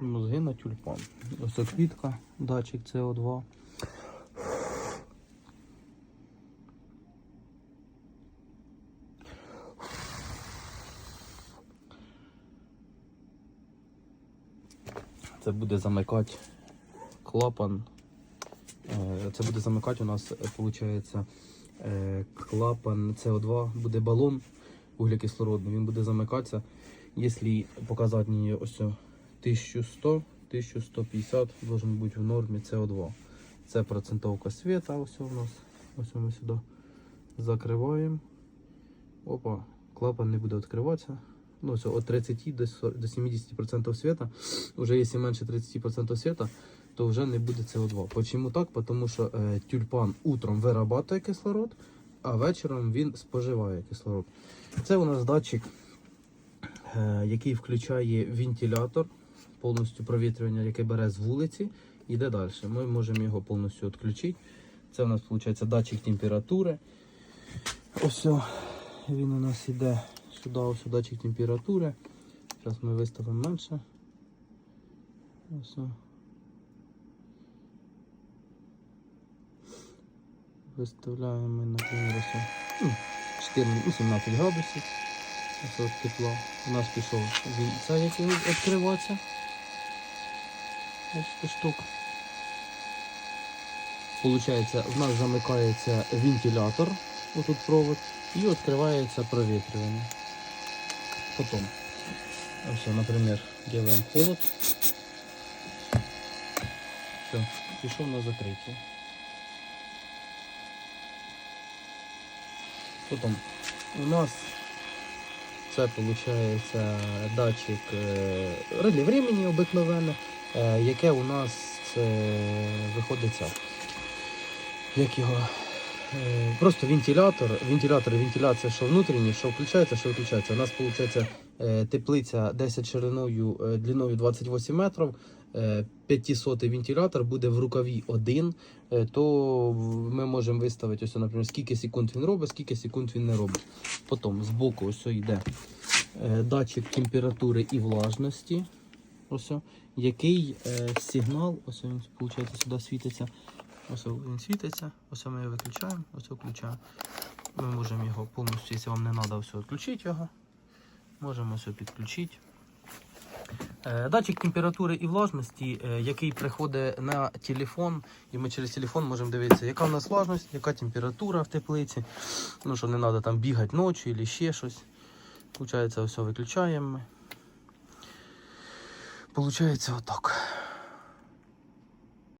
Мозги на тюльпан. Ось квітка, датчик СО2. Це буде замикати клапан. Е, Це буде замикати у нас, виходить, клапан СО2, буде балон вуглекислородний, він буде замикатися. Якщо показати мені ось 1100, 1150 должен бути в нормі СО2. Це процентовка світа, ось у нас. Ось ми сюди закриваємо. Опа, клапан не буде відкриватися. Ну, все, от 30 до 70% світа. Уже якщо менше 30% світа, то вже не буде СО2. Почому так? Тому що е, тюльпан утром вирабатує кислород, а вечором він споживає кислород. Це у нас датчик, е, який включає вентилятор, повністю провітрювання, яке бере з вулиці, йде далі. Ми можемо його повністю відключити. Це у нас виходить датчик температури. Ось він у нас йде сюди, ось датчик температури. Зараз ми виставимо менше. Ось. Виставляємо ми, наприклад, ось, о, ну, 14, ну, 17 градусів. Ось тепло. У нас пішов вільця, який відкривається. Штук. Получається, в нас замикається вентилятор, отут провод, і відкривається провітрювання. Потім, ось, наприклад, делаем холод. Все, пішов на закриття. Потім у нас це виходить датчик е, релі времени обикновене, е, яке у нас е, виходить це. Як його? Е, Просто вентилятор, вентилятор вентиляція, що внутрішній, що включається, що виключається. У нас виходить теплиця 10 шириною, е, длиною 28 метрів, е, 500 вентилятор буде в рукаві один, е, то ми можемо виставити, ось, наприклад, скільки секунд він робить, скільки секунд він не робить. Потім збоку ось йде е, датчик температури і влажності, ось, який е, сигнал, ось він виходить, сюди світиться. Ось він світиться, ось ми його виключаємо, ось включаємо. Ми можемо його повністю, якщо вам не треба все відключити його, можемо все підключити. Е, Датчик температури і влажності, е, який приходить на телефон, і ми через телефон можемо дивитися, яка в нас влажність, яка температура в теплиці. Ну, що не треба там бігати ночі або ще щось. Получається, все виключаємо. Получається отак.